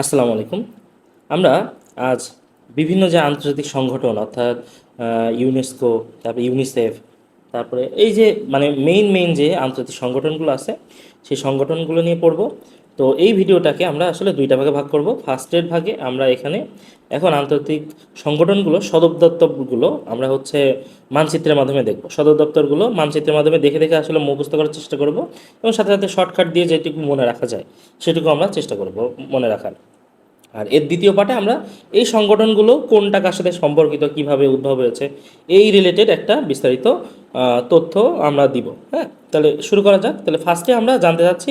আসসালামু আলাইকুম। আমরা আজ বিভিন্ন যে আন্তর্জাতিক সংগঠন, অর্থাৎ ইউনেস্কো তারপরে ইউনিসেফ তারপরে এই যে মানে মেইন মেইন যে আন্তর্জাতিক সংগঠনগুলো আছে, সেই সংগঠনগুলো নিয়ে পড়ব। তো এই ভিডিওটাকে আমরা আসলে দুইটা ভাগে ভাগ করব। ফার্স্টের ভাগে আমরা এখানে এখন আন্তর্জাতিক সংগঠনগুলো, সদর দপ্তরগুলো আমরা হচ্ছে মানচিত্রের মাধ্যমে দেখব। সদর দপ্তরগুলো মানচিত্রের মাধ্যমে দেখে দেখে আসলে মুখস্থ করার চেষ্টা করব এবং সাথে সাথে শর্টকাট দিয়ে যেটুকু মনে রাখা যায় সেটুকু আমরা চেষ্টা করব মনে রাখার। আর এর দ্বিতীয় পার্টে আমরা এই সংগঠনগুলো কোনটা কার সাথে সম্পর্কিত, কীভাবে উদ্ভব হয়েছে, এই রিলেটেড একটা বিস্তারিত তথ্য আমরা দিব। হ্যাঁ তাহলে শুরু করা যাক। তাহলে ফার্স্টে আমরা জানতে চাচ্ছি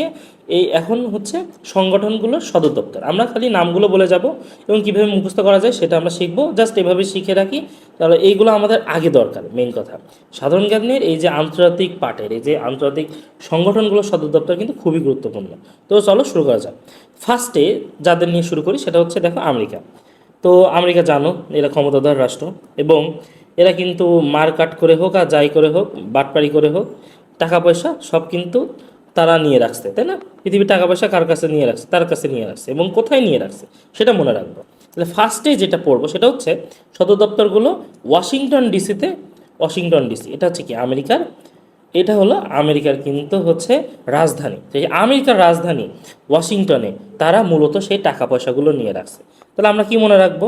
এই এখন হচ্ছে সংগঠনগুলোর সদর দপ্তর আমরা খালি নামগুলো বলে যাব এবং কীভাবে মুখস্থ করা যায় সেটা আমরা শিখব। জাস্ট এভাবে শিখে রাখি। তাহলে এইগুলো আমাদের আগে দরকার মেন কথা। সাধারণ জ্ঞানের এই যে আন্তর্জাতিক পার্টের এই যে আন্তর্জাতিক সংগঠনগুলোর সদর দপ্তর কিন্তু খুবই গুরুত্বপূর্ণ। তো চলো শুরু করা যাক। ফার্স্টে যাদের নিয়ে শুরু করি সেটা হচ্ছে দেখো আমেরিকা। তো আমেরিকা জানো, এরা ক্ষমতাধর রাষ্ট্র এবং এরা কিন্তু মার কাট করে হোক আর যাই করে হোক বাটপাড়ি করে হোক, টাকা পয়সা সব কিন্তু তারা নিয়ে রাখছে, তাই না? পৃথিবীর টাকা পয়সা কার কাছে নিয়ে রাখছে? তার কাছে নিয়ে রাখছে এবং কোথায় নিয়ে রাখছে সেটা মনে রাখব। তাহলে ফার্স্টে যেটা পড়ব সেটা হচ্ছে সদর দপ্তরগুলো ওয়াশিংটন ডিসিতে, ওয়াশিংটন ডিসি, এটা হচ্ছে কি আমেরিকার? এটা হলো আমেরিকার কিন্তু হচ্ছে রাজধানী। এই আমেরিকার রাজধানী ওয়াশিংটনে তারা মূলত সেই টাকা পয়সাগুলো নিয়ে রাখছে। তাহলে আমরা কি মনে রাখব?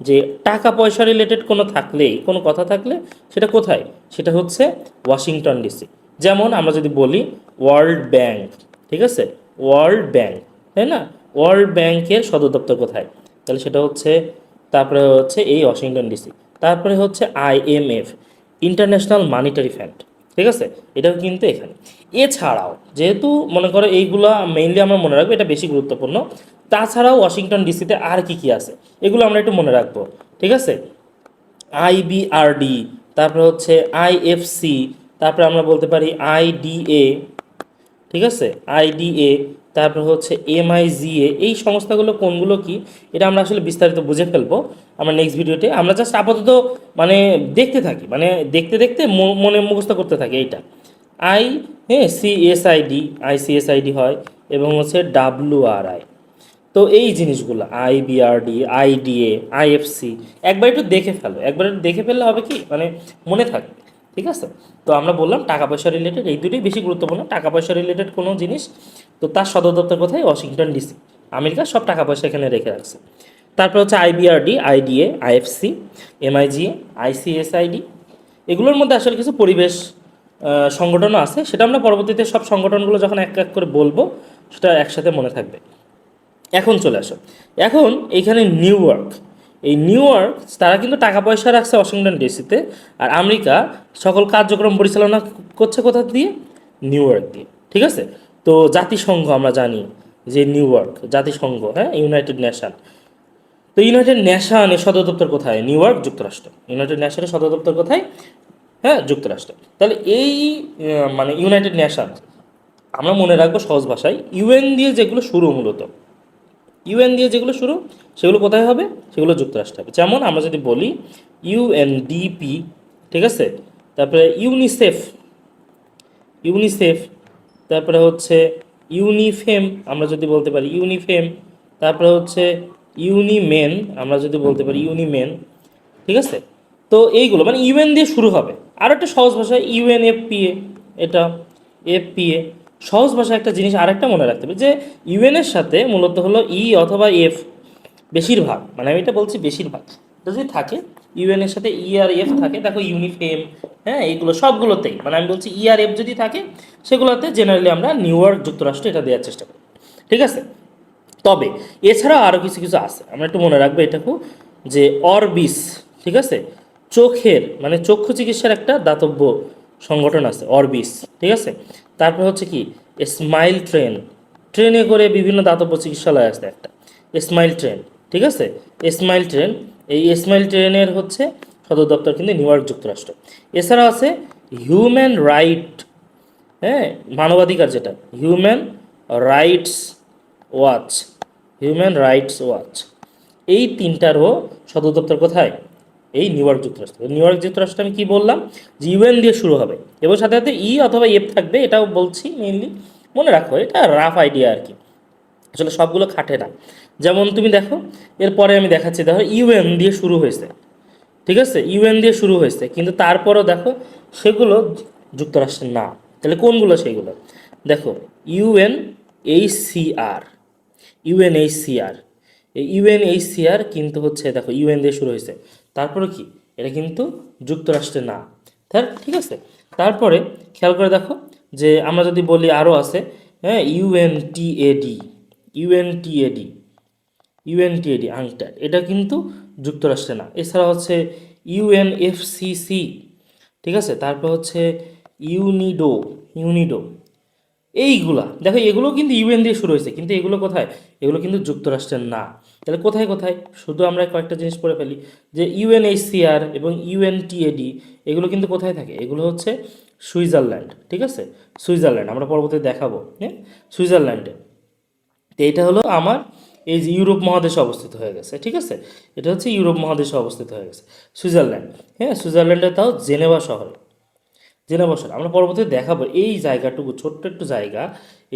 যে টাকা পয়সা রিলেটেড কোনো থাকলেই, কোনো কথা থাকলে সেটা কোথায়? সেটা হচ্ছে ওয়াশিংটন ডিসি। যেমন আমরা যদি বলি ওয়ার্ল্ড ব্যাংক, ঠিক আছে? ওয়ার্ল্ড ব্যাংক, তাই না? ওয়ার্ল্ড ব্যাংকের সদর দপ্তর কোথায়? তাহলে সেটা হচ্ছে, তারপরে হচ্ছে এই ওয়াশিংটন ডিসি। তারপরে হচ্ছে আইএমএফ ইন্টারন্যাশনাল মানিটারি ফান্ড ঠিক আছে? এটাও কিন্তু এখানে। এছাড়াও, যেহেতু মনে করো এইগুলো মেইনলি আমরা মনে রাখব, এটা বেশি গুরুত্বপূর্ণ। তাছাড়াও ওয়াশিংটন ডিসিতে আর কি কি আছে? এগুলো আমরা একটু মনে রাখব, ঠিক আছে? আইবিআরডি তারপরে হচ্ছে আইএফসি তারপরে আমরা বলতে পারি আইডিএ ঠিক আছে? আইডিএ তারপর হচ্ছে এমআইজিএ এই সংস্থাগুলো কোনগুলো কি? এটা আমরা আসলে বিস্তারিত বুঝে ফেলব আমরা নেক্সট ভিডিওতে আমরা জাস্ট আপাতত মানে দেখতে থাকি মানে দেখতে দেখতে মনে মুখস্থ করতে থাকি এইটা। আই হ্যাঁ সিএসআইডি আইসিএসআইডি হয় এবং হচ্ছে ডাব্লু আর আই তো এই জিনিসগুলো আইবিআরডি আইডিএ আইএফসি একবার একটু দেখে ফেলো। একবার একটু দেখে ফেললে হবে কি? মানে মনে থাকবে। ঠিক আছে? তো আমরা বললাম টাকা পয়সা রিলেটেড এই দুটোই বেশি গুরুত্বপূর্ণ। টাকা পয়সা রিলেটেড কোনো জিনিস, তো তার সদর দপ্তর কোথায়? ওয়াশিংটন ডিসি আমেরিকা সব টাকা পয়সা এখানে রেখে রাখছে। তারপর হচ্ছে IBRD IDA IFC MIGA ICSID এগুলোর মধ্যে আসলে কিছু পরিবেশ সংগঠনও আছে। সেটা আমরা পরবর্তীতে সব সংগঠনগুলো যখন এক এক করে বলব, সেটা একসাথে মনে থাকবে। এখন চলে আসো। এখন এইখানে নিউ ইয়র্ক এই নিউ ইয়র্ক, তারা কিন্তু টাকা পয়সা রাখছে ওয়াশিংটন ডিসিতে। আর আমেরিকা সকল কার্যক্রম পরিচালনা করছে কোথা দিয়ে? নিউ ইয়র্ক দিয়ে, ঠিক আছে? তো জাতিসংঘ আমরা জানি যে নিউ ইয়র্ক, জাতিসংঘ হ্যাঁ? United Nation. তো ইউনাইটেড নেশনের সদর দপ্তর কোথায়? নিউ ইয়র্ক, যুক্তরাষ্ট্র। ইউনাইটেড নেশনের সদর দপ্তর কোথায়? হ্যাঁ যুক্তরাষ্ট্র। তাহলে এই মানে ইউনাইটেড নেশন, আমরা মনে রাখব সহজ ভাষায়, ইউএন দিয়ে যেগুলো শুরু মূলত। ইউএন দিয়ে যেগুলো শুরু, সেগুলো কোথায় হবে? সেগুলো যুক্তরাষ্ট্রে হবে। যেমন আমরা যদি বলি ইউএনডিপি, ঠিক আছে? তারপরে ইউনিসেফ ইউনিসেফ, তারপরে হচ্ছে ইউনিফেম, আমরা যদি বলতে পারি ইউনিফেম, তারপরে হচ্ছে ইউনিমেন, আমরা যদি বলতে পারি ইউনিমেন, ঠিক আছে? তো এইগুলো মানে ইউএন দিয়ে শুরু হবে। আর একটা সহজ ভাষায় ইউএনএফপিএ, এটা এফপিএ সহজ ভাষায় একটা জিনিস আরেকটা মনে রাখতে হবে যে ইউএনের সাথে মূলত হলো ই অথবা এফ বেশিরভাগ মানে আমি এটা বলছি বেশিরভাগ যদি থাকে, ইউএন এর সাথে ই আর এফ থাকে, দেখো ইউনিফেম হ্যাঁ এইগুলো সবগুলোতেই মানে আমি বলছি ই আর এফ যদি থাকে, সেগুলোতে জেনারেলি আমরা নিউ ইয়র্ক যুক্তরাষ্ট্র এটা দেওয়ার চেষ্টা করি, ঠিক আছে? তবে এছাড়া আরও কিছু কিছু আছে, আমরা একটু মনে রাখব এটাকু, যে অরবিস, ঠিক আছে? চোখের মানে চক্ষু চিকিৎসার একটা দাতব্য সংগঠন আছে, অরবিস, ঠিক আছে? তারপর হচ্ছে কি স্মাইল ট্রেন ট্রেনে করে বিভিন্ন দাতব্য চিকিৎসালয় আছে একটা। স্মাইল ট্রেন ঠিক আছে? স্মাইল ট্রেন এই স্মাইল ট্রেনের হচ্ছে সদর দপ্তর কিন্তু নিউ ইয়র্ক যুক্তরাষ্ট্র। এছাড়া আছে হিউম্যান রাইট হ্যাঁ মানবাধিকার যেটা Human Rights Watch Human Rights Watch এই তিনটারও সদর দপ্তর কোথায়? এই নিউ ইয়র্ক যুক্তরাষ্ট্র। নিউ ইয়র্ক যুক্তরাষ্ট্র আমি কি বললাম? যে ইউএন দিয়ে শুরু হবে। এবং সাথে সাথে ই অথবা এফ থাকবে, এটাও বলছি মেইনলি মনে রাখো, এটা রাফ আইডিয়া আর কি। আসলে সবগুলো খাটে না। যেমন তুমি দেখো, এরপরে আমি দেখাচ্ছি, দেখো ইউএন দিয়ে শুরু হয়েছে। ঠিক আছে? ইউএন দিয়ে শুরু হয়েছে। কিন্তু তারপরও দেখো, সেগুলো যুক্তরাষ্ট্রের না। তাহলে কোনগুলো সেগুলো দেখো ইউএন এইচসিআর ইউএনএইচসিআর এই ইউএনএইচসিআর কিন্তু হচ্ছে, দেখো ইউএন দিয়ে শুরু হয়েছে। তারপরে কি? এটা কিন্তু যুক্তরাষ্ট্রে না তার ঠিক আছে? তারপরে খেয়াল করে দেখো যে আমরা যদি বলি আরও আছে হ্যাঁ ইউএনটিএডি ইউএনটিএডি ইউএনটিএডি আংটার এটা কিন্তু যুক্তরাষ্ট্রে না এছাড়া হচ্ছে ইউএনএফসিসি ঠিক আছে? তারপর হচ্ছে ইউনিডো ইউনিডো এইগুলা, দেখো, এগুলো কিন্তু ইউএন দিয়ে শুরু হয়েছে, কিন্তু এগুলো কোথায়? এগুলো কিন্তু যুক্তরাষ্ট্রের না তাহলে কোথায় কোথায়? শুধু আমরা কয়েকটা জিনিস পড়ে ফেলি, যে ইউএনএইচসিআর এবং ইউএনটিএডি এগুলো কিন্তু কোথায় থাকে? এগুলো হচ্ছে সুইজারল্যান্ড, ঠিক আছে? সুইজারল্যান্ড, আমরা পরবর্তীতে দেখাবো হ্যাঁ? সুইজারল্যান্ডে। তো এটা হলো আমার এই যে ইউরোপ মহাদেশে অবস্থিত হয়ে গেছে, ঠিক আছে? এটা হচ্ছে ইউরোপ মহাদেশে অবস্থিত হয়ে গেছে। সুইজারল্যান্ড হ্যাঁ? সুইজারল্যান্ডে তাও জেনেভা শহরে। জেনেভা শহর আমরা পরবর্তীতে দেখাবো এই জায়গাটুকু, ছোট্ট একটু জায়গা।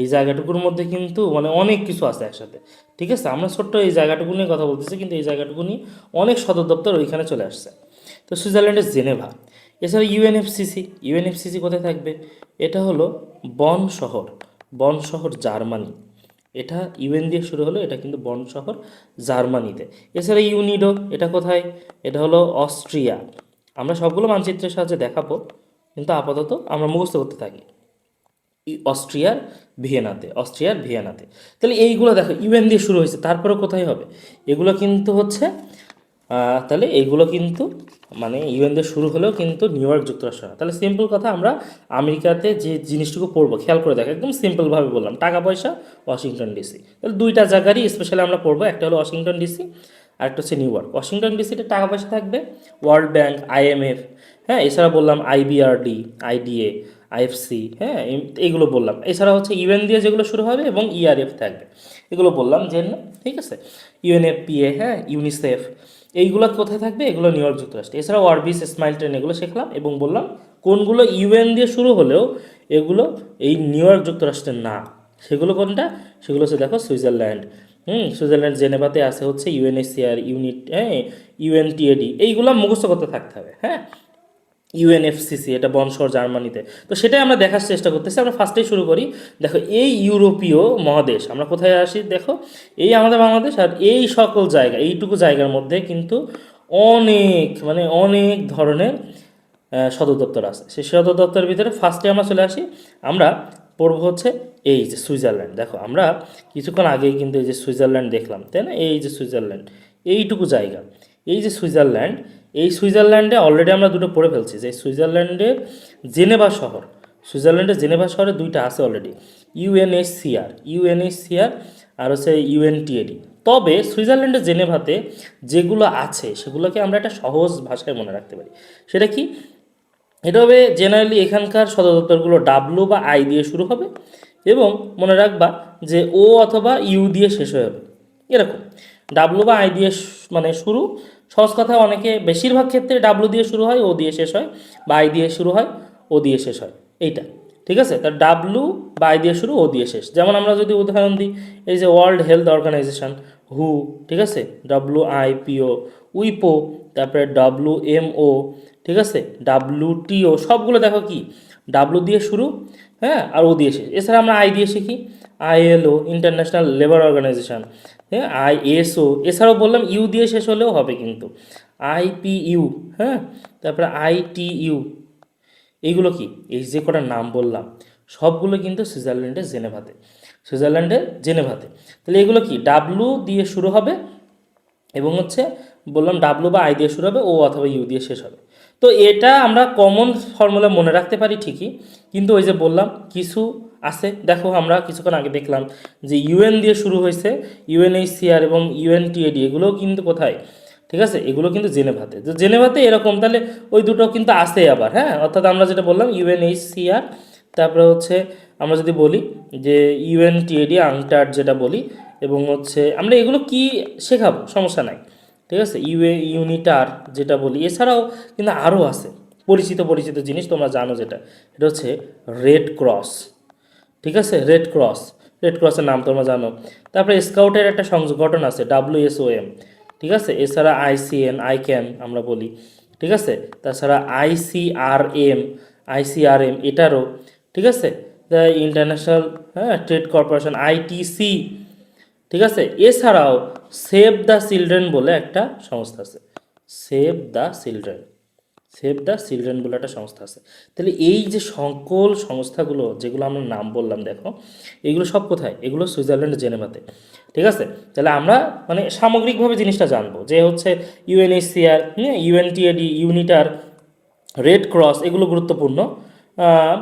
এই জায়গাটুকুর মধ্যে কিন্তু মানে অনেক কিছু আছে একসাথে। ঠিক আছে? আমরা ছোট্ট এই জায়গাটুকু নিয়ে কথা বলতেছি, কিন্তু এই জায়গাটুকু নিয়ে অনেক সদর দপ্তর ওইখানে চলে আসছে। তো সুইজারল্যান্ডের জেনেভা। এছাড়া ইউএনএফসিসি ইউএনএফসিসি কোথায় থাকবে? এটা হলো বন শহর। বন শহর জার্মানি। এটা ইউএন দিয়ে শুরু হলো, এটা কিন্তু বন শহর জার্মানিতে। এছাড়া ইউনিডো, এটা কোথায়? এটা হলো অস্ট্রিয়া। আমরা সবগুলো মানচিত্রের সাহায্যে দেখাবো। কিন্তু আপাতত আমরা মুখস্থ করতে থাকি। অস্ট্রিয়ার ভিয়েনাতে অস্ট্রিয়ার ভিয়েনাতে। তাহলে এইগুলো দেখো, ইউএন দিয়ে শুরু হয়েছে, তারপরে কোথায় হবে? এগুলো কিন্তু হচ্ছে তাহলে এইগুলো কিন্তু মানে ইউএন দিয়ে শুরু হলেও কিন্তু নিউ ইয়র্ক যুক্তরাষ্ট্র না তাহলে সিম্পল কথা আমরা আমেরিকাতে যে জিনিসটুকু পড়ব, খেয়াল করে দেখো, একদম সিম্পলভাবে বললাম, টাকা পয়সা, ওয়াশিংটন ডিসি। তাহলে দুইটা জায়গারই স্পেশালি আমরা পড়ব, একটা হলো ওয়াশিংটন ডিসি আর একটা হচ্ছে নিউ ইয়র্ক। ওয়াশিংটন ডিসিতে টাকা পয়সা থাকবে, ওয়ার্ল্ড ব্যাংক, আইএমএফ হ্যাঁ এছাড়া বললাম আইবিআরডি আইডিএ আইএফসি হ্যাঁ এইগুলো বললাম। এছাড়া হচ্ছে ইউএন দিয়ে যেগুলো শুরু হবে এবং ইআরএফ থাকবে। এগুলো বললাম যে, ঠিক আছে? ইউএনএফপিএ হ্যাঁ ইউনিসেফ এইগুলো কোথায় থাকবে? এগুলো নিউ ইয়র্ক যুক্তরাষ্ট্র। এছাড়া ওয়ারবিস স্মাইল ট্রেন এগুলো শিখলাম এবং বললাম, কোনগুলো ইউএন দিয়ে শুরু হলেও এগুলো এই নিউ ইয়র্ক যুক্তরাষ্ট্রের না? সেগুলো কোনটা? সেগুলো হচ্ছে দেখো সুইজারল্যান্ড। হুম, সুইজারল্যান্ড জেনেভাতে আছে হচ্ছে ইউএনএসসিআর ইউনিট হ্যাঁ ইউএনটিএডি এইগুলো মুখস্থ করতে থাকতে হবে হ্যাঁ? ইউএনএফসিসি এটা বনশর জার্মানিতে। তো সেটাই আমরা দেখার চেষ্টা করতেছি, আমরা ফার্স্টেই শুরু করি। দেখো, এই ইউরোপীয় মহাদেশ, আমরা কোথায় আসি? দেখো, এই আমাদের বাংলাদেশ আর এই সকল জায়গা, এইটুকু জায়গার মধ্যে কিন্তু অনেক মানে অনেক ধরনের সদর দপ্তর আছে। সেই সদর দপ্তরের ভিতরে ফার্স্টে আমরা চলে আসি। আমরা পড়ব হচ্ছে এই যে সুইজারল্যান্ড। দেখো, আমরা কিছুক্ষণ আগেই কিন্তু এই যে সুইজারল্যান্ড দেখলাম, তাই না? এই যে সুইজারল্যান্ড, এইটুকু জায়গা। এই যে সুইজারল্যান্ড এই সুইজারল্যান্ডে অলরেডি আমরা দুটো পড়ে ফেলছি, যে সুইজারল্যান্ডের জেনেভা শহর সুইজারল্যান্ডের জেনেভা শহরে দুইটা আছে অলরেডি ইউএনএসসিআর ইউএনএসসিআর আর হচ্ছে ইউএনটিএডি তবে সুইজারল্যান্ডের জেনেভাতে যেগুলো আছে, সেগুলোকে আমরা একটা সহজ ভাষায় মনে রাখতে পারি। সেটা কি? এটা হবে জেনারেলি এখানকার সদর দপ্তরগুলো ডাব্লু বা আই দিয়ে শুরু হবে এবং মনে রাখবা যে ও অথবা ইউ দিয়ে শেষ হয়ে হবে এরকম। ডাব্লু বা আই দিয়ে মানে শুরু সহজ কথা, অনেকে বেশিরভাগ ক্ষেত্রে ডাব্লু দিয়ে শুরু হয় ও দিয়ে শেষ হয়, বা আই দিয়ে শুরু হয় ও দিয়ে শেষ হয়, এইটা, ঠিক আছে? তা ডাব্লু বা আই দিয়ে শুরু ও দিয়ে শেষ। যেমন আমরা যদি উদাহরণ দিই, এই যে ওয়ার্ল্ড হেলথ অর্গানাইজেশন হু ঠিক আছে? ডাব্লু আই পিও উইপো তারপরে ডাব্লু এম ও ঠিক আছে? ডাব্লু টিও সবগুলো দেখো কি? ডাব্লু দিয়ে শুরু হ্যাঁ? আর ও দিয়ে শেষ। এছাড়া আমরা আই দিয়ে শিখি আইএলও ইন্টারন্যাশনাল লেবার অর্গানাইজেশন হ্যাঁ আইএসও এছাড়াও বললাম ইউ দিয়ে শেষ হলেও হবে কিন্তু। আইপিইউ হ্যাঁ তারপরে আইটিইউ এইগুলো কি? এই যে কটা নাম বললাম, সবগুলো কিন্তু সুইজারল্যান্ডের জেনেভাতে সুইজারল্যান্ডের জেনেভাতে। তাহলে এগুলো কি? ডাব্লু দিয়ে শুরু হবে এবং হচ্ছে বললাম ডাব্লু বা আই দিয়ে শুরু হবে ও অথবা ইউ দিয়ে শেষ হবে। তো এটা আমরা কমন ফর্মুলা মনে রাখতে পারি ঠিকই, কিন্তু ওই যে বললাম কিছু আছে। দেখো আমরা কিছুক্ষণ আগে দেখলাম যে ইউএন দিয়ে শুরু হয়েছে ইউএনএইচসিআর এবং ইউএনটিএডি এগুলোও কিন্তু কোথায়? ঠিক আছে? এগুলো কিন্তু জেনেভাতে। তো জেনেভাতে এরকম, তাহলে ওই দুটো কিন্তু আসে আবার হ্যাঁ? অর্থাৎ আমরা যেটা বললাম ইউএনএইচসিআর তারপরে হচ্ছে আমরা যদি বলি যে ইউএনটিএডি আংটার যেটা বলি, এবং হচ্ছে আমরা এগুলো কি শেখাবো? সমস্যা নাই। ঠিক আছে? ইউএ ইউনিটার যেটা বলি, এছাড়াও কিন্তু আরও আছে। পরিচিত পরিচিত জিনিস তোমরা জানো যেটা। এটা হচ্ছে রেড ক্রস ঠিক আছে? রেড ক্রস রেড ক্রসের নাম তোমরা জানো। তারপরে স্কাউটের একটা সংগঠন আছে ডাব্লিউএসওএম ঠিক আছে? এছাড়া আইসিএন আইক্যান আমরা বলি। ঠিক আছে? তাছাড়া আইসিআরএম আইসিআরএম এটারও। ঠিক আছে? ইন্টারন্যাশনাল হ্যাঁ ট্রেড কর্পোরেশন আইটিসি ঠিক আছে? এছাড়াও সেভ দ্য চিলড্রেন বলে একটা সংস্থা আছে। Save the Children Save the Children বলে একটা সংস্থা আছে। তাহলে এই যে সকল সংস্থাগুলো, যেগুলো আমরা নাম বললাম, দেখো, এগুলো সব কোথায়? এগুলো সুইজারল্যান্ড জেনেভাতে। ঠিক আছে? তাহলে আমরা মানে সামগ্রিকভাবে জিনিসটা জানব যে হচ্ছে ইউএনএইচসিআর হ্যাঁ ইউএনটিএডি ইউনিটার রেড ক্রস এগুলো গুরুত্বপূর্ণ।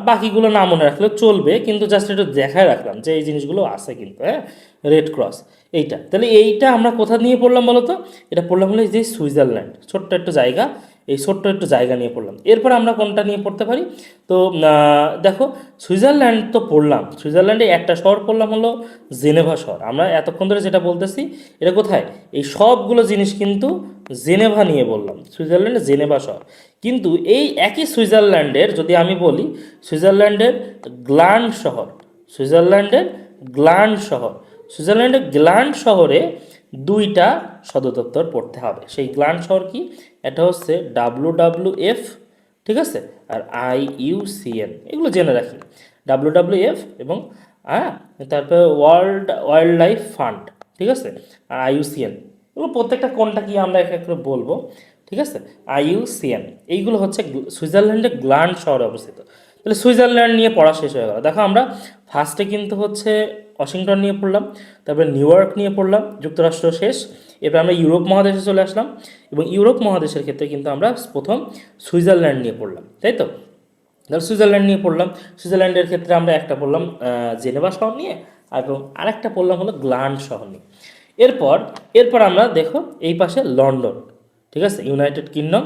বাকিগুলো না মনে রাখলেও চলবে, কিন্তু জাস্ট একটু দেখায় রাখলাম যে এই জিনিসগুলো আছে কিন্তু হ্যাঁ রেড ক্রস এইটা। তাহলে এইটা আমরা কোথা নিয়ে পড়লাম বলো তো এটা পড়লাম হলো যে সুইজারল্যান্ড, ছোট্ট একটু জায়গা। এই ছোট্ট একটু জায়গা নিয়ে পড়লাম। এরপর আমরা কোনটা নিয়ে পড়তে পারি? তো দেখো, সুইজারল্যান্ড তো পড়লাম। সুইজারল্যান্ডে একটা শহর পড়লাম হলো জেনেভা শহর। আমরা এতক্ষণ ধরে যেটা বলতেছি, এটা কোথায়? এই সবগুলো জিনিস কিন্তু জেনেভা নিয়ে বললাম। সুইজারল্যান্ডে জেনেভা শহর। কিন্তু এই একই সুইজারল্যান্ডের, যদি আমি বলি, সুইজারল্যান্ডের গ্লান্ড শহর, সুইজারল্যান্ডের গ্লান্ড শহর, সুইজারল্যান্ডের গ্লান্ড শহরে দুইটা সদর দপ্তর পড়তে হবে। সেই গ্লান্ড শহর কি? এটা হচ্ছে ডাব্লু ডাব্লু এফ ঠিক আছে? আর আই ইউ সি এন, এগুলো জেনে রাখি। ডাব্লু ডাব্লু এফ এবং হ্যাঁ তারপরে ওয়ার্ল্ড ওয়াইল্ড লাইফ ফান্ড, ঠিক আছে? আর আইইউসিএন এগুলো প্রত্যেকটা কোনটা কি আমরা এক এক করে বলব, ঠিক আছে? আই ইউ আইইউসিএন এইগুলো হচ্ছে সুইজারল্যান্ডের গ্ল্যান্ড শহরে অবস্থিত। তাহলে সুইজারল্যান্ড নিয়ে পড়া শেষ হয়ে গেল। দেখো আমরা ফার্স্টে কিন্তু হচ্ছে ওয়াশিংটন নিয়ে পড়লাম, তারপরে নিউ ইয়র্ক নিয়ে পড়লাম, যুক্তরাষ্ট্র শেষ, এরপর আমরা ইউরোপ মহাদেশে চলে আসলাম এবং ইউরোপ মহাদেশের ক্ষেত্রে কিন্তু আমরা প্রথম সুইজারল্যান্ড নিয়ে পড়লাম, তাই তো? তাহলে সুইজারল্যান্ড নিয়ে পড়লাম, সুইজারল্যান্ডের ক্ষেত্রে আমরা একটা পড়লাম জেনেভা শহর নিয়ে এবং আরেকটা পড়লাম হলো গ্লান্ড শহর নিয়ে। এরপর এরপর আমরা দেখো এই পাশে লন্ডন, ঠিক আছে? ইউনাইটেড কিংডম,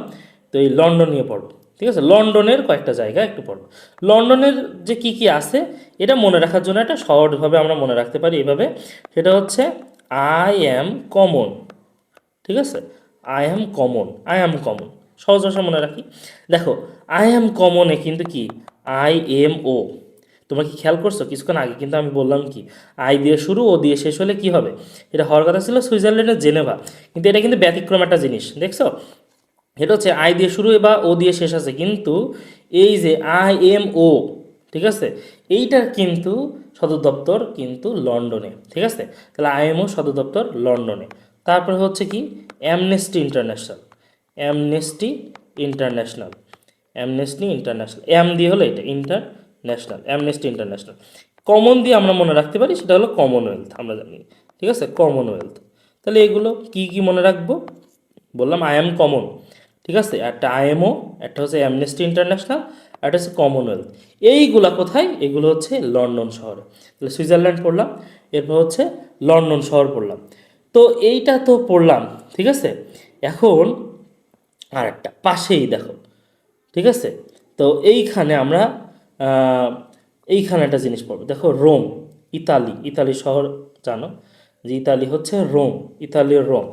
তো এই লন্ডন নিয়ে পড়ব। ঠিক আছে? লন্ডনের কয়েকটা জায়গা একটু পড়ব। লন্ডনের যে কি কি আছে, এটা মনে রাখার জন্য একটা সহজভাবে আমরা মনে রাখতে পারি এভাবে। সেটা হচ্ছে আই অ্যাম কমন ঠিক আছে? I am common I am common সহজ ভাষা মনে রাখি। দেখো আই অ্যাম কমনে কিন্তু কি? আই এম ও তোমরা কি খেয়াল করছ? কিছুক্ষণ আগে কিন্তু আমি বললাম কি? আই দিয়ে শুরু ও দিয়ে শেষ হলে কি হবে? এটা হওয়ার কথা ছিল সুইজারল্যান্ডের জেনেভা। কিন্তু এটা কিন্তু ব্যতিক্রম একটা জিনিস, দেখছ? এটা হচ্ছে আই দিয়ে শুরু বা ও দিয়ে শেষ আছে। কিন্তু এই যে আই, এম, ও, ঠিক আছে? এইটার কিন্তু সদর দপ্তর কিন্তু লন্ডনে, ঠিক আছে? তাহলে আইএমও সদর দপ্তর লন্ডনে। তারপরে হচ্ছে কি? Amnesty International. Amnesty International. Amnesty International. Am দিয়ে হলো এটা, ইন্টারন্যাশনাল, অ্যামনেস্টি ইন্টারন্যাশনাল। কমন দিয়ে আমরা মনে রাখতে পারি, সেটা হলো কমনওয়েলথ, আমরা জানি, ঠিক আছে? কমনওয়েলথ। তাহলে এগুলো কি কি মনে রাখব? বললাম আই এম কমন। ঠিক আছে? একটা আইএমও একটা হচ্ছে অ্যামনেস্টি ইন্টারন্যাশনাল একটা হচ্ছে কমনওয়েলথ এইগুলা কোথায়? এগুলো হচ্ছে লন্ডন শহরে। তাহলে সুইজারল্যান্ড পড়লাম, এরপর হচ্ছে লন্ডন শহর পড়লাম। তো এইটা তো পড়লাম, ঠিক আছে? এখন আর একটা পাশেই দেখো, ঠিক আছে? তো এইখানে আমরা এইখানে একটা জিনিস পড়ব। দেখো, রোম, ইতালি ইতালি শহর জানো? যে ইতালি হচ্ছে রোম, ইতালির রোম।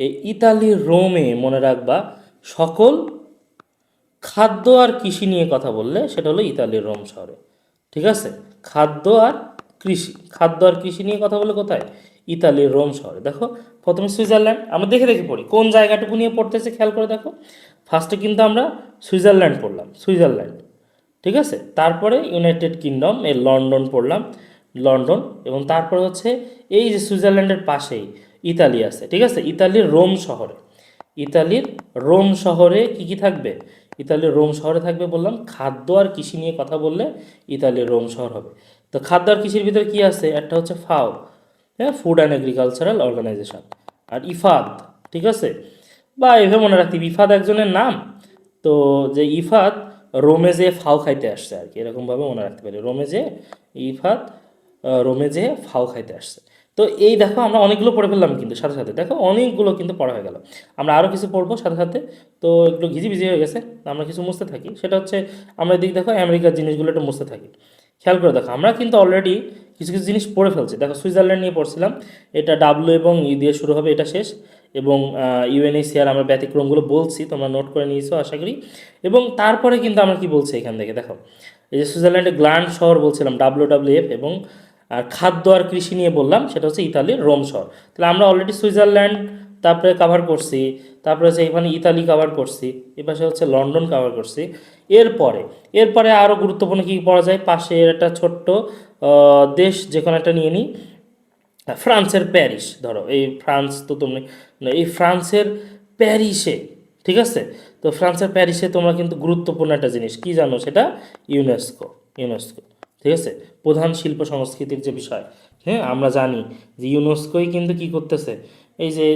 এই ইতালির রোমে মনে রাখবা সকল খাদ্য আর কৃষি নিয়ে কথা বললে সেটা হলো ইতালির রোম শহরে। ঠিক আছে? খাদ্য আর কৃষি। খাদ্য আর কৃষি নিয়ে কথা বলে কোথায়? ইতালির রোম শহরে। দেখো, প্রথমে সুইজারল্যান্ড। আমরা দেখে দেখে পড়ি। কোন জায়গাটুকু নিয়ে পড়তেছে খেয়াল করে দেখো। ফার্স্টে কিন্তু আমরা সুইজারল্যান্ড পড়লাম। সুইজারল্যান্ড। ঠিক আছে? তারপরে ইউনাইটেড কিংডম এই লন্ডন পড়লাম। লন্ডন এবং তারপরে হচ্ছে এই যে সুইজারল্যান্ডের পাশেই ইতালি আছে। ঠিক আছে? ইতালির রোম শহরে। ইতালির রোম শহরে কি কি থাকবে? ইতালির রোম শহরে থাকবে বললাম, খাদ্য আর কৃষি নিয়ে কথা বললে ইতালির রোম শহর হবে। তো খাদ্য আর কৃষির ভিতরে কি আছে? একটা হচ্ছে ফাও হ্যাঁ? ফুড অ্যান্ড এগ্রিকালচারাল অর্গানাইজেশন আর ইফাদ, ঠিক আছে? বা এভাবে মনে রাখতে ইফাদ একজনের নাম। তো যে ইফাদ রোমে যে ফাও খাইতে আসছে আর কি, এরকমভাবে মনে রাখতে পারি। রোমে যে ইফাদ রোমে যে ফাও খাইতে আসছে। তো এই দেখো আমরা অনেকগুলো পড়ে ফেললাম কিন্তু সাথে সাথে। দেখো অনেকগুলো কিন্তু পড়া হয়ে গেল। আমরা আরও কিছু পড়ব সাথে সাথে। তো একটু ঘিজিবিজি হয়ে গেছে আমরা কিছু মুছতে থাকি। সেটা হচ্ছে আমরা এদিক দেখো আমেরিকার জিনিসগুলো একটু মুছতে থাকি। খেয়াল করে দেখো, আমরা কিন্তু অলরেডি কিছু কিছু জিনিস পড়ে ফেলছি। দেখো সুইজারল্যান্ড নিয়ে পড়ছিলাম, এটা ডাব্লু এবং ই দিয়ে শুরু হবে, এটা শেষ। এবং ইউএনএসিআর আমরা ব্যতিক্রমগুলো বলছি, তোমরা নোট করে নিয়েছো, আশা করি। এবং তারপরে কিন্তু আমরা কি বলছি এখান থেকে? দেখো, এই যে সুইজারল্যান্ডে গ্ল্যান্ড শহর বলছিলাম ডাব্লিউ ডাব্লিউ এফ এবং আর খাদ্য আর কৃষি নিয়ে বললাম, সেটা হচ্ছে ইতালির রোম শহর। তাহলে আমরা অলরেডি সুইজারল্যান্ড, তারপরে কাভার করছি, তারপরে হচ্ছে এখানে ইতালি কাভার করছি, এ পাশে হচ্ছে লন্ডন কাভার করছি। এরপরে এরপরে আরও গুরুত্বপূর্ণ কী পড়া যায়? পাশের একটা ছোট্ট দেশ যে কোনো একটা নিয়ে নিই ফ্রান্সের প্যারিস। ধরো, এই ফ্রান্স তো তুমি এই ফ্রান্সের প্যারিসে, ঠিক আছে? তো ফ্রান্সের প্যারিসে তোমরা কিন্তু গুরুত্বপূর্ণ একটা জিনিস, কি জানো সেটা? UNESCO UNESCO. ঠিক আছে? প্রধান শিল্প সংস্কৃতির যে বিষয় হ্যাঁ আমরা জানি যে ইউনেস্কোই কিন্তু কি করতেছে? এই যে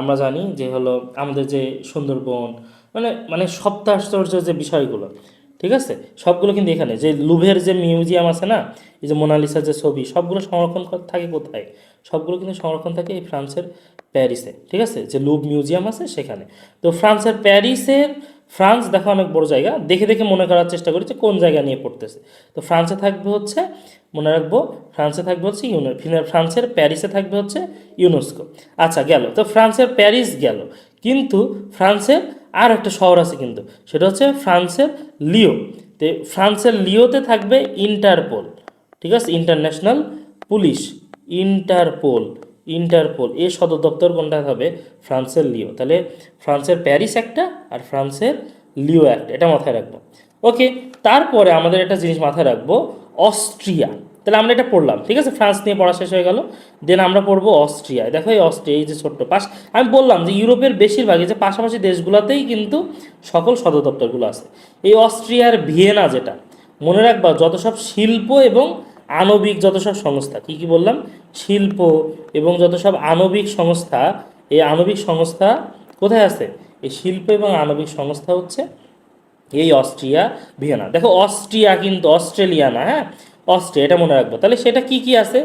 আমরা জানি যে হলো আমাদের যে সুন্দরবন মানে মানে সপ্তাহ আশ্চর্য যে বিষয়গুলো, ঠিক আছে? সবগুলো কিন্তু এখানে, যে লুভের যে মিউজিয়াম আছে না, এই যে মোনালিসার যে ছবি, সবগুলো সংরক্ষণ থাকে কোথায়? সবগুলো কিন্তু সংরক্ষণ থাকে এই ফ্রান্সের প্যারিসে, ঠিক আছে? যে লুভ মিউজিয়াম আছে সেখানে। তো ফ্রান্সের প্যারিসের ফ্রান্স দেখো অনেক বড় জায়গা। দেখে দেখে মনে করার চেষ্টা করি যে কোন জায়গা নিয়ে পড়তেছে। তো ফ্রান্সে থাকবে হচ্ছে, মনে রাখব, ফ্রান্সে থাকবে হচ্ছে ইউনে ফ্রান্সের প্যারিসে থাকবে হচ্ছে ইউনেস্কো। আচ্ছা গেল। তো ফ্রান্সের প্যারিস গেল। কিন্তু ফ্রান্সের আর একটা শহর আছে কিন্তু, সেটা হচ্ছে ফ্রান্সের লিও। তো ফ্রান্সের লিওতে থাকবে ইন্টারপোল। ঠিক আছে? International police. ইন্টারপোল। ইন্টারপোল এর সদর দপ্তর কোনটা হবে? ফ্রান্সের লিও। তাহলে ফ্রান্সের প্যারিস একটা আর ফ্রান্সের লিও একটা, এটা মাথায় রাখব। ওকে, তারপরে আমাদের একটা জিনিস মাথায় রাখব, অস্ট্রিয়া। তাহলে আমরা এটা পড়লাম, ঠিক আছে? ফ্রান্স নিয়ে পড়া শেষ হয়ে গেল। দেন আমরা পড়ব অস্ট্রিয়া দেখো এই অস্ট্রিয়া, এই যে ছোট্ট পাশ, আমি বললাম যে ইউরোপের বেশিরভাগই যে পাশাপাশি দেশগুলোতেই কিন্তু সকল সদর দপ্তরগুলো আছে। এই অস্ট্রিয়ার ভিয়েনা যেটা, মনে রাখবা, যত সব শিল্প এবং আণবিক যত সব সংস্থা, কি কি বললাম? শিল্প এবং যত সব আণবিক সংস্থা, এই আণবিক সংস্থা কোথায় আছে? এই শিল্প এবং আণবিক সংস্থা হচ্ছে এই অস্ট্রিয়া, ভিয়েনা। দেখো, অস্ট্রিয়া কিন্তু অস্ট্রেলিয়া না হ্যাঁ? অস্ট্রিয়া, এটা মনে রাখব। তাহলে সেটা কি কি আছে?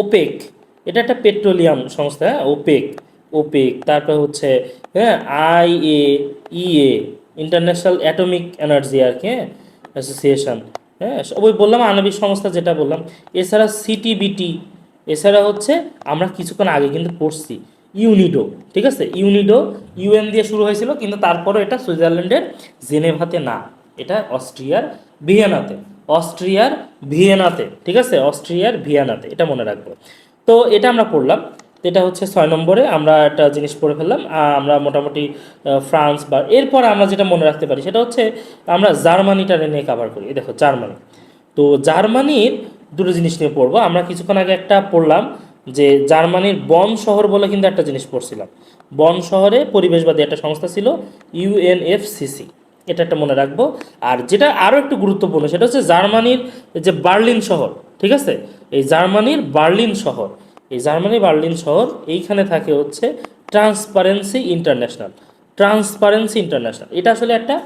ওপেক, এটা একটা পেট্রোলিয়াম সংস্থা হ্যাঁ? ওপেক ওপেক, তারপর হচ্ছে হ্যাঁ? I A EA International Atomic Energy আর কি হ্যাঁ? অ্যাসোসিয়েশন। হ্যাঁ ওই বললাম আণবিক সংস্থা যেটা বললাম। এছাড়া সিটিবিটি এছাড়া হচ্ছে আমরা কিছুক্ষণ আগে কিন্তু পড়ছি ইউনিডো, ঠিক আছে? ইউনিডো, ইউএন দিয়ে শুরু হয়েছিল, কিন্তু তারপরও এটা সুইজারল্যান্ডের জেনেভাতে না। এটা অস্ট্রিয়ার ভিয়েনাতে অস্ট্রিয়ার ভিয়েনাতে, ঠিক আছে? অস্ট্রিয়ার ভিয়েনাতে, এটা মনে রাখব। তো এটা আমরা পড়লাম। এটা হচ্ছে ছয় নম্বরে আমরা একটা জিনিস পড়ে ফেললাম আমরা মোটামুটি ফ্রান্স বা এরপর আমরা যেটা মনে রাখতে পারি সেটা হচ্ছে আমরা জার্মানিটা নিয়ে কাভার করি। দেখো, জার্মানি। তো জার্মানির দুটো জিনিস নিয়ে পড়ব। আমরা কিছুক্ষণ আগে একটা পড়লাম যে জার্মানির বন শহর বলে কিন্তু একটা জিনিস পড়ছিলাম। বন শহরে পরিবেশবাদী একটা সংস্থা ছিল ইউএনএফসিসি এটা একটা মনে রাখব। আর যেটা আরও একটু গুরুত্বপূর্ণ, সেটা হচ্ছে জার্মানির যে বার্লিন শহর, ঠিক আছে? এই জার্মানির বার্লিন শহর এই জার্মানি বার্লিন শহর, এইখানে থাকে হচ্ছে ট্রান্সপারেন্সি ইন্টারন্যাশনাল ট্রান্সপারেন্সি ইন্টারন্যাশনাল এটা আসলে একটা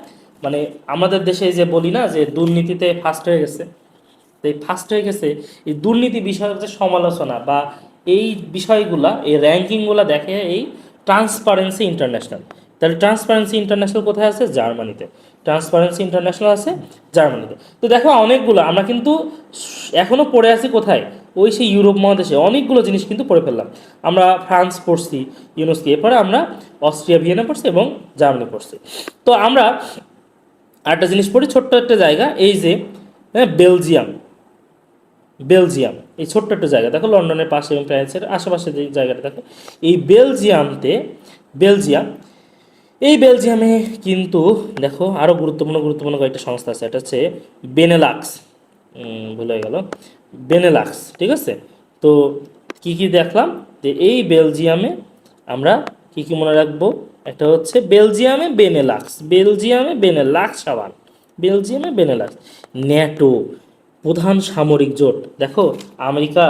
মানে আমাদের দেশে যে বলি না যে দুর্নীতিতে ফার্স্ট হয়ে গেছে। তো এই ফার্স্ট হয়ে গেছে, এই দুর্নীতি বিষয়ক যে সমালোচনা বা এই বিষয়গুলা, এই র্যাঙ্কিংগুলো দেখে এই ট্রান্সপারেন্সি ইন্টারন্যাশনাল তাহলে ট্রান্সপারেন্সি ইন্টারন্যাশনাল কোথায় আছে? জার্মানিতে। ট্রান্সপারেন্সি ইন্টারন্যাশনাল আছে জার্মানিতে। তো দেখো অনেকগুলো, আমরা কিন্তু এখনও পড়ে আছি কোথায়? ওই সেই ইউরোপ মহাদেশে অনেকগুলো জিনিস কিন্তু পড়ে ফেললাম। আমরা ফ্রান্স পড়ছি ইউনেস্কো এরপরে আমরা অস্ট্রিয়া ভিয়েনা পড়ছি এবং জার্মানি পড়ছি। তো আমরা আরেকটা জিনিস পড়ি ছোট্ট একটা জায়গা এই যে হ্যাঁ, বেলজিয়াম। বেলজিয়াম এই ছোট্ট একটা জায়গা। দেখো লন্ডনের পাশে এবং প্যারিসের আশেপাশে যে জায়গাটা দেখো এই বেলজিয়ামতে বেলজিয়াম এই বেলজিয়ামে কিন্তু দেখো আরও গুরুত্বপূর্ণ গুরুত্বপূর্ণ কয়েকটা সংস্থা আছে। এটা হচ্ছে বেনেলাক্স। ভুলে গেল। বেনেলাক্স, ঠিক আছে? তো কি কি দেখলাম? যে এই বেলজিয়ামে আমরা কি কি মনে রাখব? একটা হচ্ছে বেলজিয়ামে বেনেলাক্স বেলজিয়ামে বেনেলাক্স সাবান বেলজিয়ামে বেনেলাক্স। ন্যাটো, প্রধান সামরিক জোট। দেখো, আমেরিকা,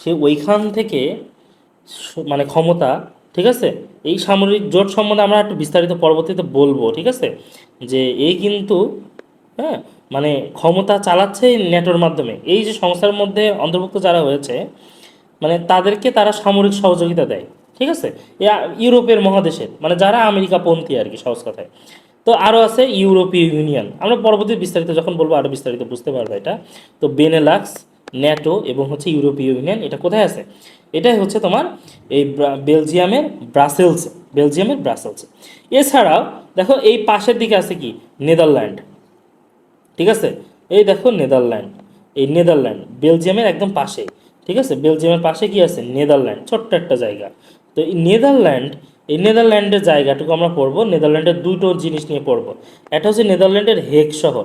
সে ওইখান থেকে মানে ক্ষমতা, ঠিক আছে? এই সামরিক জোট সম্বন্ধে আমরা একটু বিস্তারিত পরবর্তীতে বলব, ঠিক আছে? যে এই কিন্তু হ্যাঁ মানে ক্ষমতা চালাচ্ছে ন্যাটোর মাধ্যমে। এই যে সংস্থার মধ্যে অন্তর্ভুক্ত যারা হয়েছে মানে তাদেরকে তারা সামরিক সহযোগিতা দেয়, ঠিক আছে? ইউরোপের মহাদেশের মানে যারা আমেরিকা পন্থী আর কি, সহজ কথায়। তো আরও আছে ইউরোপীয় ইউনিয়ন। আমরা পরবর্তী বিস্তারিত যখন বলব আরও বিস্তারিত বুঝতে পারব এটা। তো বেনেলাক্স ন্যাটো এবং হচ্ছে ইউরোপীয় ইউনিয়ন, এটা কোথায় আছে? এটাই হচ্ছে তোমার এই বেলজিয়ামের ব্রাসেলস বেলজিয়ামের ব্রাসেলস। এছাড়াও, দেখো এই পাশের দিকে আছে কি? নেদারল্যান্ড। ঠিক আছে? এই দেখো নেদারল্যান্ড। এই নেদারল্যান্ড, বেলজিয়ামের একদম পাশে। ঠিক আছে? বেলজিয়ামের পাশে কি আছে? নেদারল্যান্ড, ছোট্ট একটা জায়গা। তো এই নেদারল্যান্ড, এই নেদারল্যান্ডের জায়গাটুকু আমরা পড়ব। নেদারল্যান্ডের দুটো জিনিস নিয়ে পড়ব। একটা হচ্ছে নেদারল্যান্ডের হেগ শহর।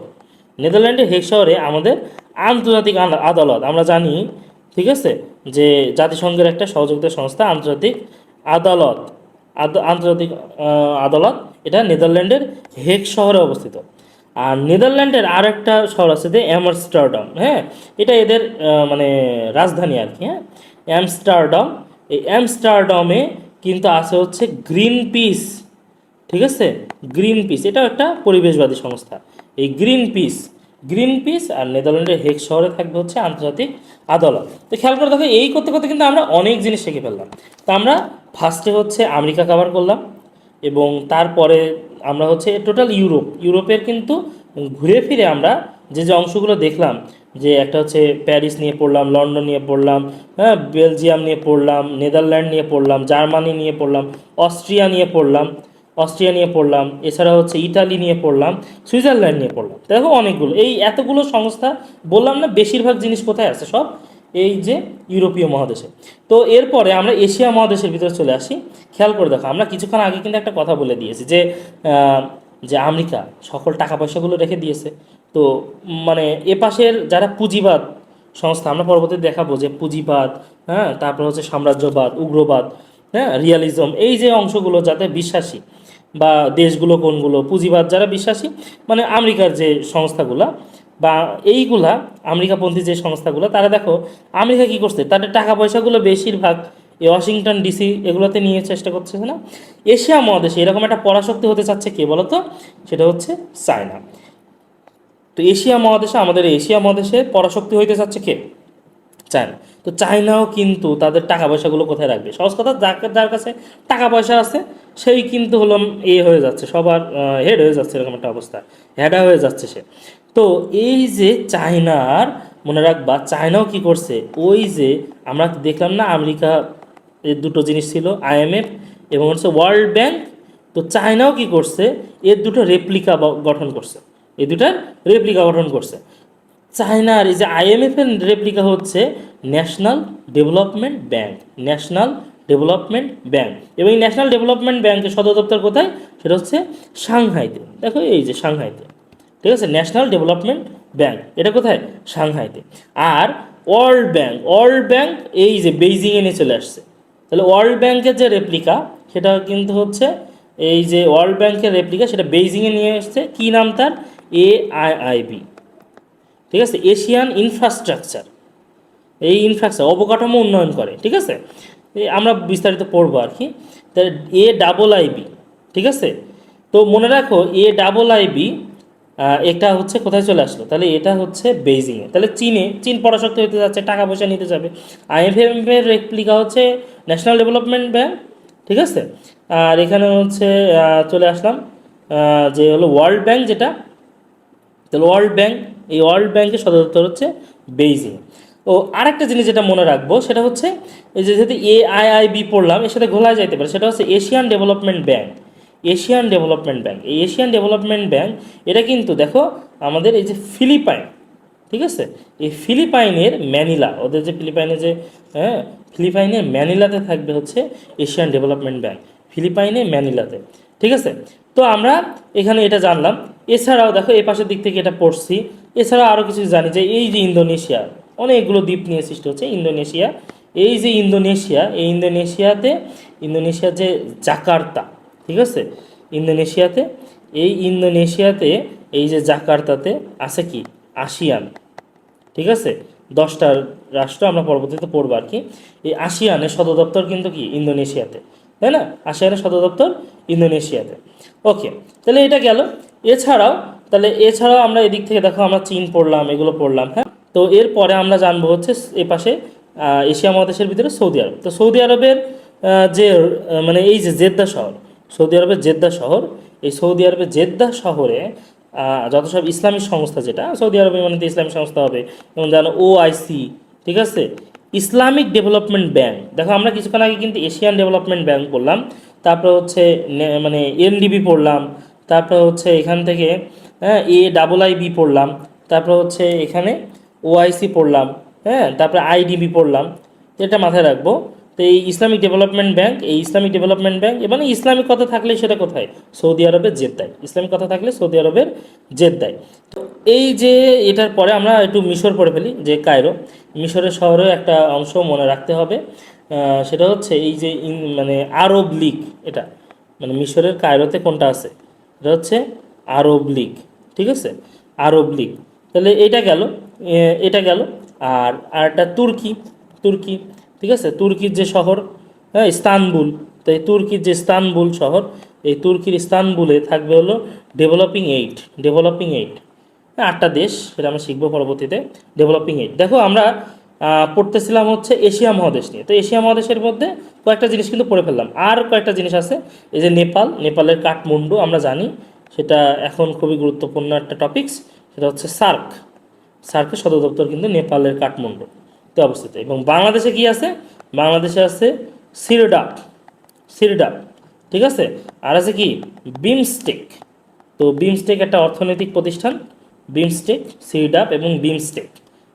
নেদারল্যান্ডের হেগ শহরে আমাদের আন্তর্জাতিক আদা- আদালত, আমরা জানি, ঠিক আছে? যে জাতিসংঘের একটা সহযোগিতা সংস্থা, আন্তর্জাতিক আদালত আন্তর্জাতিক আদালত, এটা নেদারল্যান্ডের হেগ শহরে অবস্থিত। আর নেদারল্যান্ডের আর একটা শহর আছে যে অ্যামস্টারডাম হ্যাঁ? এটা এদের মানে রাজধানী আর কি হ্যাঁ? অ্যামস্টারডাম, এই অ্যামস্টারডামে কিন্তু আছে হচ্ছে গ্রিন পিস ঠিক আছে? গ্রিন পিস এটাও একটা পরিবেশবাদী সংস্থা। এই গ্রিন পিস গ্রিন পিস আর নেদারল্যান্ডের হেগ শহরে থাকবে হচ্ছে আন্তর্জাতিক আদালত। তো খেয়াল করে দেখো, এই করতে করতে কিন্তু আমরা অনেক জিনিস শিখে ফেললাম। তো আমরা ফার্স্টে হচ্ছে আমেরিকা কভার করলাম এবং তারপরে আমরা হচ্ছে টোটাল ইউরোপ ইউরোপের কিন্তু ঘুরে ফিরে আমরা যে যে অংশগুলো দেখলাম, যে একটা হচ্ছে প্যারিস নিয়ে পড়লাম লন্ডন নিয়ে পড়লাম হ্যাঁ বেলজিয়াম নিয়ে পড়লাম নেদারল্যান্ড নিয়ে পড়লাম জার্মানি নিয়ে পড়লাম অস্ট্রিয়া নিয়ে পড়লাম অস্ট্রিয়া নিয়ে পড়লাম, এছাড়া হচ্ছে ইটালি নিয়ে পড়লাম সুইজারল্যান্ড নিয়ে পড়লাম। দেখো অনেকগুলো, এই এতগুলো সংস্থা বললাম না, বেশিরভাগ জিনিস কোথায় আছে সব? এই যে ইউরোপীয় মহাদেশে। তো এরপরে আমরা এশিয়া মহাদেশের ভিতরে চলে আসি। খেয়াল করে দেখো, আমরা কিছুক্ষণ আগে কিন্তু একটা কথা বলে দিয়েছি যে যে আমেরিকা সকল টাকা পয়সাগুলো রেখে দিয়েছে। তো মানে এ পাশের যারা পুঁজিবাদ সংস্থা, আমরা পরবর্তীতে দেখাবো যে পুঁজিবাদ হ্যাঁ তারপর হচ্ছে সাম্রাজ্যবাদ, উগ্রবাদ হ্যাঁ রিয়ালিজম এই যে অংশগুলো যাতে বিশ্বাসী বা দেশগুলো কোনগুলো, পুঁজিবাদ যারা বিশ্বাসী মানে আমেরিকার যে সংস্থাগুলা বা এইগুলা আমেরিকাপন্থী যে সংস্থাগুলো, তারা দেখো আমেরিকা কি করছে? তাদের টাকা পয়সাগুলো বেশিরভাগ এই ওয়াশিংটন ডিসি এগুলোতে নিয়ে চেষ্টা করছে না? এশিয়া মহাদেশে এরকম একটা পরাশক্তি হতে চাচ্ছে কে বলতো? সেটা হচ্ছে চায়না। তো এশিয়া মহাদেশে, আমাদের এশিয়া মহাদেশে পরাশক্তি হইতে চাচ্ছে কে? চায়না। তো চায়নাও কিন্তু তাদের টাকা পয়সাগুলো কোথায় রাখবে? সহজ কথা, যার যার কাছে টাকা পয়সা আছে, সেই কিন্তু হলো এ হয়ে যাচ্ছে, সবার হেড হয়ে যাচ্ছে এরকম একটা অবস্থা। হেডা হয়ে যাচ্ছে সে। তো এই যে চায়নার, মনে রাখবা চায়নাও কি করছে? ওই যে আমরা দেখলাম না আমেরিকা এর দুটো জিনিস ছিল আইএমএফ এবং হচ্ছে ওয়ার্ল্ড ব্যাংক। তো চায়নাও কি করছে? এর দুটো রেপ্লিকা গঠন করছে। এই দুটার রেপ্লিকা গঠন করছে। চায়নার এই যে আইএমএফ এর রেপ্লিকা হচ্ছে National Development Bank, National Development Bank. এবং এই ন্যাশনাল ডেভেলপমেন্ট ব্যাংকের সদর দপ্তর কোথায়? সেটা হচ্ছে সাংহাইতে। দেখো এই যে সাংহাইতে। ঠিক আছে? ন্যাশনাল ডেভেলপমেন্ট ব্যাংক এটা কোথায়? সাংহাইতে। আর ওয়ার্ল্ড ব্যাংক ওয়ার্ল্ড ব্যাংক এই যে বেইজিংয়ে নিয়ে চলে আসছে। তাহলে ওয়ার্ল্ড ব্যাংকের যে রেপ্লিকা সেটা কিন্তু হচ্ছে এই যে ওয়ার্ল্ড ব্যাংকের রেপ্লিকা সেটা বেইজিংয়ে নিয়ে এসছে কী নাম তার? এ আই আই বি ঠিক আছে? এশিয়ান ইনফ্রাস্ট্রাকচার এই ইনফ্রাস্ট্রাকচার অবকাঠামো উন্নয়ন করে। ঠিক আছে? আমরা বিস্তারিত পড়ব আর কি। তাহলে এ ডাবল আইবি ঠিক আছে? তো মনে রাখো এ ডাবল আইবি এটা হচ্ছে কোথায় চলে আসলো? তাহলে এটা হচ্ছে বেইজিংয়ে তাহলে চীনে, চীন পরাশক্তি হতে যাচ্ছে, টাকা পয়সা নিতে যাবে। আইএফএম এর রেপ্লিকা হচ্ছে ন্যাশনাল ডেভেলপমেন্ট ব্যাংক ঠিক আছে? আর এখানে হচ্ছে চলে আসলাম যে হলো ওয়ার্ল্ড ব্যাংক যেটা। তাহলে ওয়ার্ল্ড ব্যাংক এই ওয়ার্ল্ড ব্যাংকের সদর দপ্তর হচ্ছে বেইজিং ও, আরেকটা জিনিস যেটা মনে রাখব, সেটা হচ্ছে, এই যে যেহেতু এ আই আই বি পড়লাম, এর সাথে ঘোলা যাইতে পারে, সেটা হচ্ছে Asian Development Bank Asian Development Bank. এই এশিয়ান ডেভেলপমেন্ট ব্যাংক, এটা কিন্তু দেখো আমাদের এই যে ফিলিপাইন, ঠিক আছে? এই ফিলিপাইনের ম্যানিলা, ওদের যে ফিলিপাইনে যে হ্যাঁ ফিলিপাইনের ম্যানিলাতে থাকবে হচ্ছে এশিয়ান ডেভেলপমেন্ট ব্যাংক ফিলিপাইনে ম্যানিলাতে, ঠিক আছে? তো আমরা এখানে এটা জানলাম। এছাড়াও দেখো এই পাশের দিক থেকে এটা পড়ছি। এছাড়াও আরও কিছু জানি যে এই যে ইন্দোনেশিয়া, অনেকগুলো দ্বীপ নিয়ে সৃষ্টি হচ্ছে ইন্দোনেশিয়া। এই যে ইন্দোনেশিয়া, এই ইন্দোনেশিয়াতে, ইন্দোনেশিয়ার যে জাকার্তা ঠিক আছে? ইন্দোনেশিয়াতে, এই ইন্দোনেশিয়াতে এই যে জাকার্তাতে আছে কি? আসিয়ান। ঠিক আছে? দশটা রাষ্ট্র আমরা পরবর্তীতে পড়ব আর কি। এই আসিয়ানের সদর দপ্তর কিন্তু কি? ইন্দোনেশিয়াতে। তাই না? আসিয়ানের সদর দপ্তর ইন্দোনেশিয়াতে। ওকে, তাহলে এটা গেল। এছাড়াও, তাহলে এছাড়াও আমরা এদিক থেকে দেখো, আমরা চীন পড়লাম, এগুলো পড়লাম হ্যাঁ? তো এরপরে আমরা জানব হচ্ছে এ পাশে এশিয়া মহাদেশের ভিতরে সৌদি আরব। তো সৌদি আরবের যে মানে এই যে জেদ্দা শহর সৌদি আরবের জেদ্দা শহর। এই সৌদি আরবের জেদ্দা শহরে যত সব ইসলামিক সংস্থা যেটা, সৌদি আরবে মানে ইসলামিক সংস্থা হবে, যেমন জানো ওআইসি ঠিক আছে? Islamic Development Bank. দেখো আমরা কিছুক্ষণ আগে কিন্তু এশিয়ান ডেভেলপমেন্ট ব্যাংক বললাম, তারপর হচ্ছে মানে এনডিবি পড়লাম, তারপর হচ্ছে এখান থেকে হ্যাঁ এ ডাবল আই বি পড়লাম, তারপর হচ্ছে এখানে ওআইসি পড়লাম হ্যাঁ তারপরে আইডিবি পড়লাম, এটা মাথায় রাখব। তো এই ইসলামিক ডেভেলপমেন্ট ব্যাংক, এই ইসলামিক ডেভেলপমেন্ট ব্যাংক মানে ইসলামিক কথা থাকলে সেটা কোথায়? সৌদি আরবের জেদ্দায়। ইসলামিক কথা থাকলে সৌদি আরবের জেদ্দায়। তো এই যে এটার পরে আমরা একটু মিশর পড়ে ফেলি, যে কায়রো। মিশরের শহরেও একটা অংশ মনে রাখতে হবে। সেটা হচ্ছে এই যে মানে আরব লীগ এটা। মানে মিশরের কায়রোতে কোনটা আছে? এটা হচ্ছে আরব লীগ। ঠিক আছে? আরব লীগ। তাহলে এটা গেল এটা গেল। আর আরটা তুর্কি। তুর্কি ঠিক আছে? তুর্কির যে শহর হ্যাঁ ইস্তানবুল। তো এই তুর্কির যে ইস্তানবুল শহর, এই তুর্কির ইস্তানবুলে থাকবে হলো ডেভেলপিং এইট ডেভেলপিং এইট আটটা দেশ, সেটা আমরা শিখব পরবর্তীতে। ডেভেলপিং এইট দেখো, আমরা পড়তেছিলাম হচ্ছে এশিয়া মহাদেশ নিয়ে। তো এশিয়া মহাদেশের মধ্যে কয়েকটা জিনিস কিন্তু পড়ে ফেললাম। আর কয়েকটা জিনিস আছে, এই যে নেপাল। নেপালের কাঠমান্ডু আমরা জানি, সেটা এখন খুবই গুরুত্বপূর্ণ একটা টপিকস সেটা হচ্ছে সার্ক। সার্কের সদর দপ্তর কিন্তু নেপালের কাঠমান্ডুতে অবস্থিত। এবং বাংলাদেশে কি আছে? বাংলাদেশে আছে সিরডাপ সিরডাপ ঠিক আছে? আর আছে কি? বিমস্টেক। তো বিমস্টেক একটা অর্থনৈতিক প্রতিষ্ঠান। বিমস্টেক সিরডাপ এবং বিমস্টেক,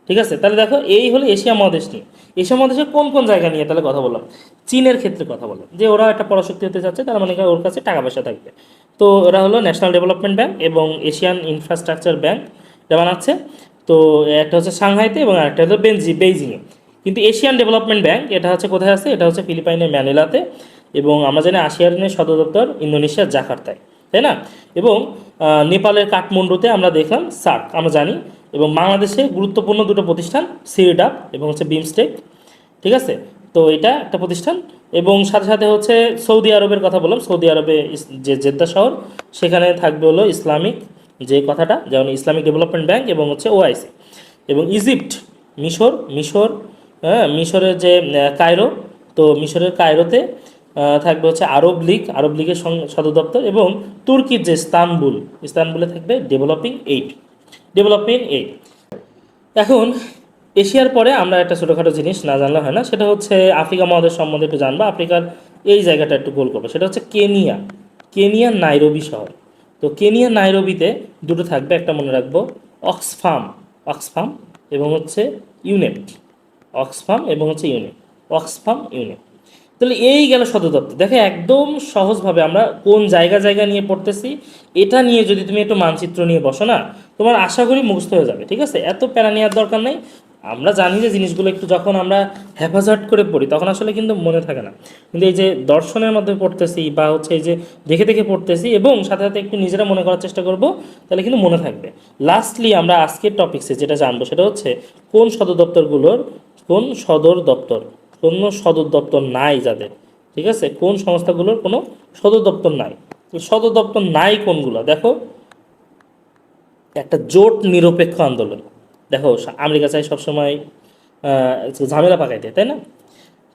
ঠিক আছে? তাহলে দেখো, এই হলো এশিয়া মহাদেশ নিয়ে। এশিয়া মহাদেশের কোন কোন জায়গা নিয়ে তাহলে কথা বললাম? চীনের ক্ষেত্রে কথা বললাম। যে ওরা একটা পরাশক্তি হতে যাচ্ছে, তার মানে ওর কাছে টাকা পয়সা থাকবে। তো ওরা হলো ন্যাশনাল ডেভেলপমেন্ট ব্যাংক এবং এশিয়ান ইনফ্রাস্ট্রাকচার ব্যাংক, যেমন বানাচ্ছে তো একটা হচ্ছে সাংহাইতে এবং আরেকটা হলো বেনজি বেইজিংয়ে। কিন্তু এশিয়ান ডেভেলপমেন্ট ব্যাংক, এটা হচ্ছে কোথায় আছে? এটা হচ্ছে ফিলিপাইনের ম্যানিলাতে এবং আমরা জানি আসিয়ানের সদর দপ্তর ইন্দোনেশিয়ার জাকার্তায়, তাই না? এবং নেপালের কাঠমান্ডুতে আমরা দেখলাম সার্ক, আমরা জানি। এবং বাংলাদেশে গুরুত্বপূর্ণ দুটো প্রতিষ্ঠান, সিরিডাপ এবং হচ্ছে বিমস্টেক, ঠিক আছে? তো এটা একটা প্রতিষ্ঠান এবং সাথে সাথে হচ্ছে সৌদি আরবের কথা বললাম। সৌদি আরবে যে জেদ্দা শহর, সেখানে থাকবে হলো ইসলামিক যে কথাটা, যেমন ইসলামিক ডেভেলপমেন্ট ব্যাংক এবং হচ্ছে ওআইসি এবং ইজিপ্ট মিশর মিশর হ্যাঁ মিশরের যে কায়রো, তো মিশরের কায়রোতে থাকবে হচ্ছে আরব লীগ, আরব লীগের সদর দপ্তর এবং তুর্কির যে ইস্তানবুল, ইস্তানবুলে থাকবে ডেভেলপিং এইড ডেভেলপিং এইড এখন, এশিয়ার পরে আমরা একটা ছোটোখাটো জিনিস না জানলে হয় না, সেটা হচ্ছে আফ্রিকা মহাদেশ সম্বন্ধে একটু জানব, আফ্রিকার এই জায়গাটা একটু গোল করব, সেটা হচ্ছে কেনিয়া, কেনিয়ার নাইরোবি শহর। তো কেনিয়ার নাইরোবিতে দুটো থাকবে, একটা মনে রাখব অক্সফার্ম অক্সফার্ম এবং হচ্ছে ইউনেপ অক্সফার্ম এবং হচ্ছে ইউনেপ অক্সফার্ম ইউনেপ তাহলে এই গেল সদর দপ্তর দেখো একদম সহজভাবে আমরা কোন জায়গা জায়গা নিয়ে পড়তেছি, এটা নিয়ে যদি তুমি একটু মানচিত্র নিয়ে বসো না, তোমার আশা করি মুখস্থ হয়ে যাবে, ঠিক আছে? এত প্যারা নেওয়ার দরকার নেই। আমরা জানি যে জিনিসগুলো একটু যখন আমরা হেফাজত করে পড়ি, তখন আসলে কিন্তু মনে থাকে না। কিন্তু এই যে দর্শনের মধ্যে পড়তেছি বা হচ্ছে এই যে দেখে দেখে পড়তেছি এবং সাথে সাথে একটু নিজেরা মনে করার চেষ্টা করব, তাহলে কিন্তু মনে থাকবে। লাস্টলি আমরা আজকের টপিক্সে যেটা জানব সেটা হচ্ছে কোন সদর দপ্তরগুলোর, কোন সদর দপ্তর, কোনো সদর দপ্তর নাই যাদের, ঠিক আছে? কোন সংস্থাগুলোর কোনো সদর দপ্তর নাই? সদর দপ্তর নাই কোনগুলো? দেখো, একটা জোট নিরপেক্ষ আন্দোলন। দেখো, আমেরিকা চাই সবসময় ঝামেলা পাকাইতে, তাই না?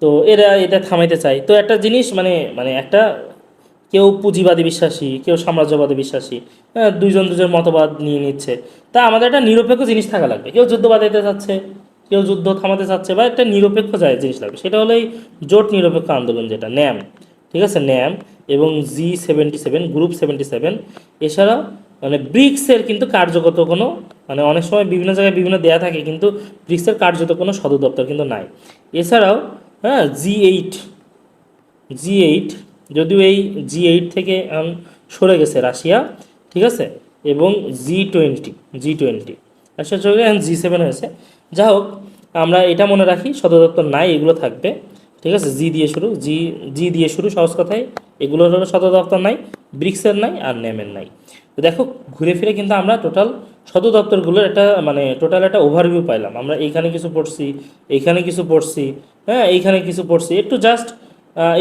তো এরা এটা থামাইতে চায়। তো একটা জিনিস মানে মানে একটা, কেউ পুঁজিবাদী বিশ্বাসী, কেউ সাম্রাজ্যবাদী বিশ্বাসী হ্যাঁ দুইজন দুজন মতবাদ নিয়ে নিচ্ছে। তা আমাদের একটা নিরপেক্ষ জিনিস থাকা লাগবে। কেউ যুদ্ধ বাঁধাইতে চাচ্ছে, কেউ যুদ্ধ থামাতে চাচ্ছে, বা একটা নিরপেক্ষ যায় জিনিস লাগবে। সেটা হলো এই জোট নিরপেক্ষ আন্দোলন, যেটা ন্যাম, ঠিক আছে? ন্যাম এবং G seventy seven, group seventy seven এছাড়া মানে ব্রিক্সের কিন্তু কার্যগত কোনো মানে অনেক সময় বিভিন্ন জায়গায় বিভিন্ন দেয়া থাকে, কিন্তু ব্রিক্সের কার্যত কোনো সদর দপ্তর কিন্তু নাই। এছাড়াও হ্যাঁ জি এইট জি এইট, যদিও এই জি এইট থেকে সরে গেছে রাশিয়া, ঠিক আছে? এবং G twenty G twenty. Russia চলে জি সেভেন হয়েছে। যা হোক, আমরা এটা মনে রাখি সদর দপ্তর নাই, এগুলো থাকবে, ঠিক আছে? জি দিয়ে শুরু, জি জি দিয়ে শুরু, সহজ কথায় এগুলোর সদর দপ্তর নাই, ব্রিক্সের নাই, আর নেমের নাই। তো দেখো, ঘুরে ফিরে কিন্তু আমরা টোটাল সদর দপ্তরগুলোর একটা মানে টোটাল একটা ওভারভিউ পাইলাম। আমরা এইখানে কিছু পড়ছি, এইখানে কিছু পড়ছি হ্যাঁ এইখানে কিছু পড়ছি। একটু জাস্ট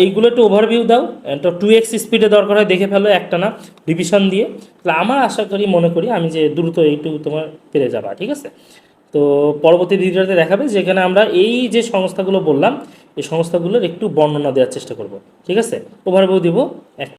এইগুলো একটু ওভারভিউ দাও। একটা টু এক্স স্পিডে দরকার হয়, দেখে ফেলো একটা না রিভিশন দিয়ে। তাহলে আমার আশা করি, মনে করি, আমি যে দ্রুত এইটু তোমার পেরে যাবা, ঠিক আছে? তো পরবর্তী ভিডিওতে দেখাবে, যেখানে আমরা এই যে সংস্থাগুলো বললাম, এই সংস্থাগুলোর একটু বর্ণনা দেওয়ার চেষ্টা করব, ঠিক আছে? ওভারভিউ দিব, এক